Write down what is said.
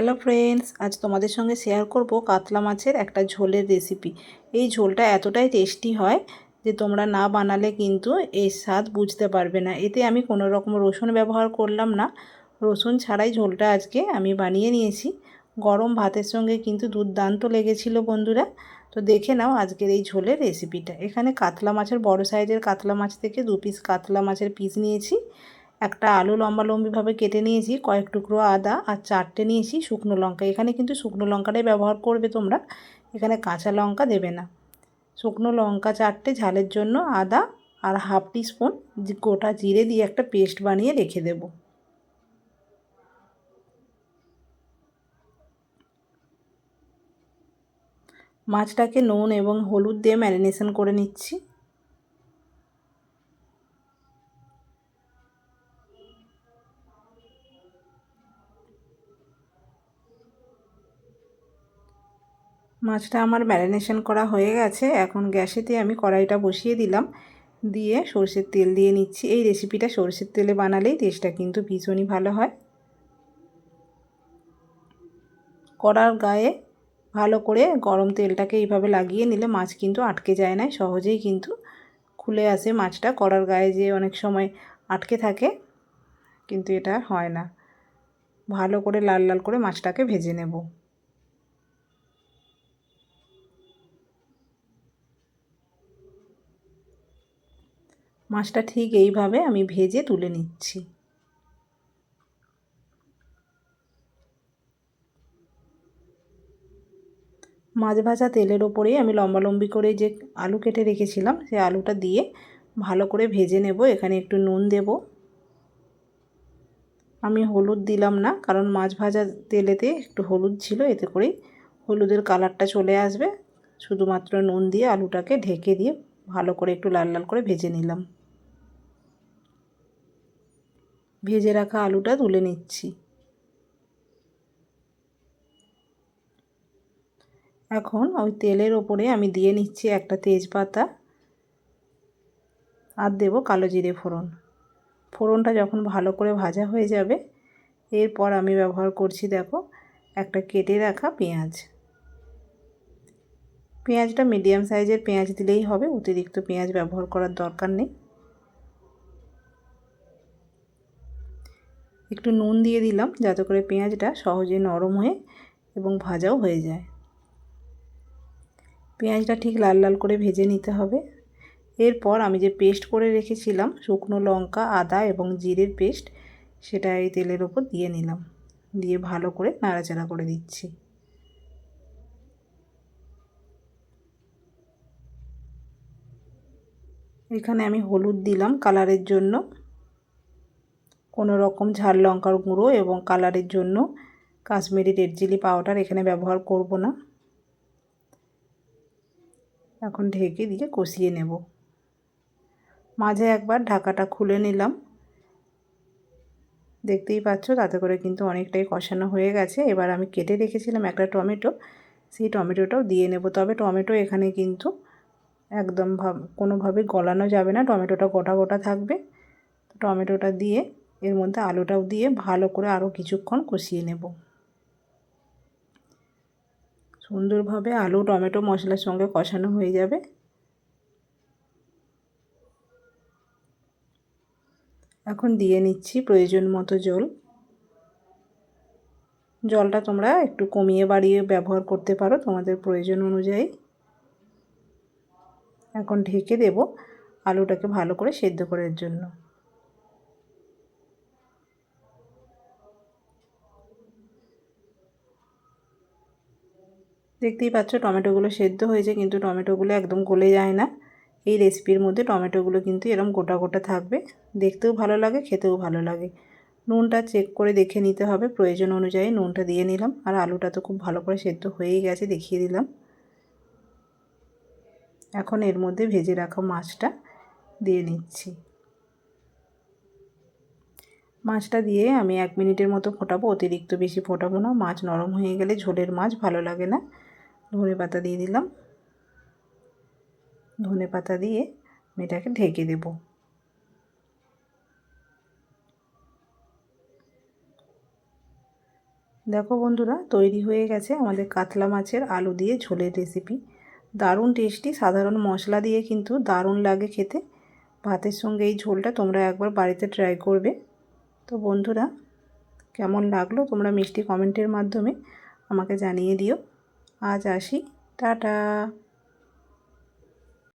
Hello friends আজ তোমাদের সঙ্গে শেয়ার করব কাতলা মাছের একটা ঝোলের রেসিপি এই ঝোলটা এতটাই টেস্টি হয় যে তোমরা না বানালে কিন্তু এই স্বাদ বুঝতে পারবে না। এতে আমি কোনো রকম রসুন ব্যবহার করলাম না। রসুন ছাড়াই ঝোলটা আজকে আমি বানিয়ে নিয়েছি। গরম ভাতের সঙ্গে কিন্তু দুর্দান্ত লেগেছিল বন্ধুরা। তো দেখে নাও আজকের এই ঝোলের রেসিপিটা এখানে কাতলা মাছের বড় সাইজের কাতলা মাছ থেকে দু পিস কাতলা মাছের পিস নিয়েছি। একটা আলু লম্বা লম্বিভাবে কেটে নিয়েছি, কয়েক টুকরো আদা আর চারটে নিয়েছি শুকনো লঙ্কা। এখানে কিন্তু শুকনো লঙ্কাটাই ব্যবহার করবে তোমরা, এখানে কাঁচা লঙ্কা দেবে না। শুকনো লঙ্কা চারটে ঝালের জন্য আদা আর হাফ স্পুন গোটা জিরে দিয়ে একটা পেস্ট বানিয়ে রেখে দেব। মাছটাকে নুন এবং হলুদ দিয়ে ম্যারিনেশন করে নিচ্ছি। মাছটা আমার ম্যারিনেশন করা হয়ে গেছে। এখন গ্যাসেতে আমি কড়াইটা বসিয়ে দিলাম। দিয়ে সর্ষের তেল দিয়ে নিচ্ছি। এই রেসিপিটা সর্ষের তেলে বানালেই টেস্টটা কিন্তু ভীষণই ভালো হয়। কড়ার গায়ে ভালো করে গরম তেলটাকে এইভাবে লাগিয়ে নিলে মাছ কিন্তু আটকে যায় না, সহজেই কিন্তু খুলে আসে মাছটা। কড়ার গায়ে যে অনেক সময় আটকে থাকে, কিন্তু এটা হয় না। ভালো করে লাল লাল করে মাছটাকে ভেজে নেব। মাছটা ঠিক এইভাবে আমি ভেজে তুলে নিচ্ছি। মাছ ভাজা তেলের ওপরেই আমি লম্বা লম্বি করে যে আলু কেটে রেখেছিলাম সেই আলুটা দিয়ে ভালো করে ভেজে নেব। এখানে একটু নুন দেব। আমি হলুদ দিলাম না, কারণ মাছ ভাজা তেলেতে একটু হলুদ ছিল, এতে করেই হলুদের কালারটা চলে আসবে। শুধুমাত্র নুন দিয়ে আলুটাকে ঢেকে দিয়ে ভালো করে একটু লাল লাল করে ভেজে নিলাম। ভেজে রাখা আলুটা তুলে নিচ্ছি। এখন ওই তেলের ওপরে আমি দিয়ে নিচ্ছি একটা তেজপাতা আর দেবো কালো জিরে ফোড়ন। ফোড়নটা যখন ভালো করে ভাজা হয়ে যাবে, এরপর আমি ব্যবহার করছি দেখো একটা কেটে রাখা পেঁয়াজ। পেঁয়াজটা মিডিয়াম সাইজের পেঁয়াজ দিলেই হবে, অতিরিক্ত পেঁয়াজ ব্যবহার করার দরকার নেই। একটু নুন দিয়ে দিলাম যাতে করে পেঁয়াজটা সহজে নরম হয়ে এবং ভাজাও হয়ে যায়। পেঁয়াজটা ঠিক লাল লাল করে ভেজে নিতে হবে। এরপর আমি যে পেস্ট করে রেখেছিলাম শুকনো লঙ্কা, আদা এবং জিরের পেস্ট, সেটা এই তেলের ওপর দিয়ে নিলাম। দিয়ে ভালো করে নাড়াচাড়া করে দিচ্ছি। এখানে আমি হলুদ দিলাম কালারের জন্য। কোনো রকম ঝাল লঙ্কার গুঁড়ো এবং কালারের জন্য কাশ্মীরি রেড চিলি পাউডার এখানে ব্যবহার করব না। এখন ঢেকে দিয়ে কষিয়ে নেব। মাঝে একবার ঢাকাটা খুলে নিলাম। দেখতেই পাচ্ছ তাতে করে কিন্তু অনেকটাই কষানো হয়ে গেছে। এবার আমি কেটে রেখেছিলাম একটা টমেটো। সেই টমেটোটাও দিয়ে নেব। তবে টমেটো এখানে কিন্তু একদম ভাব কোনোভাবে গলানো যাবে না। টমেটোটা গোটা গোটা থাকবে। টমেটোটা দিয়ে এর মধ্যে আলুটাও দিয়ে ভালো করে আরও কিছুক্ষণ কষিয়ে নেব। সুন্দরভাবে আলু, টমেটো, মশলার সঙ্গে কষানো হয়ে যাবে। এখন দিয়ে নিচ্ছি প্রয়োজন মতো জল। জলটা তোমরা একটু কমিয়ে বাড়িয়ে ব্যবহার করতে পারো তোমাদের প্রয়োজন অনুযায়ী। এখন ঢেকে দেব আলুটাকে ভালো করে সেদ্ধ করার জন্য। দেখতেই পাচ্ছ টমেটোগুলো সেদ্ধ হয়েছে, কিন্তু টমেটোগুলো একদম গলে যায় না। এই রেসিপির মধ্যে টমেটোগুলো কিন্তু এরম গোটা গোটা থাকবে। দেখতেও ভালো লাগে, খেতেও ভালো লাগে। নুনটা চেক করে দেখে নিতে হবে, প্রয়োজন অনুযায়ী নুনটা দিয়ে নিলাম। আর আলুটা তো খুব ভালো করে সেদ্ধ হয়েই গেছে, দেখিয়ে দিলাম। এখন এর মধ্যে ভেজে রাখা মাছটা দিয়ে নিচ্ছি। মাছটা দিয়ে আমি এক মিনিটের মতো ফোটাবো, অতিরিক্ত বেশি ফোটাবো না। মাছ নরম হয়ে গেলে ঝোলের মাছ ভালো লাগে না। ধনে পাতা দিয়ে দিলাম। ধনে পাতা দিয়ে এটাকে ঢেকে দেব। দেখো বন্ধুরা, তৈরি হয়ে গেছে আমাদের কাতলা মাছের আলু দিয়ে ঝোলের রেসিপি দারুণ টেস্টি সাধারণ মশলা দিয়ে কিন্তু দারুণ লাগে খেতে। ভাতের সঙ্গে এই ঝোলটা তোমরা একবার বাড়িতে ট্রাই করবে। তো বন্ধুরা, কেমন লাগল তোমরা মিষ্টি কমেন্টের মাধ্যমে আমাকে জানিয়ে দিও। আজ আসি টাটা।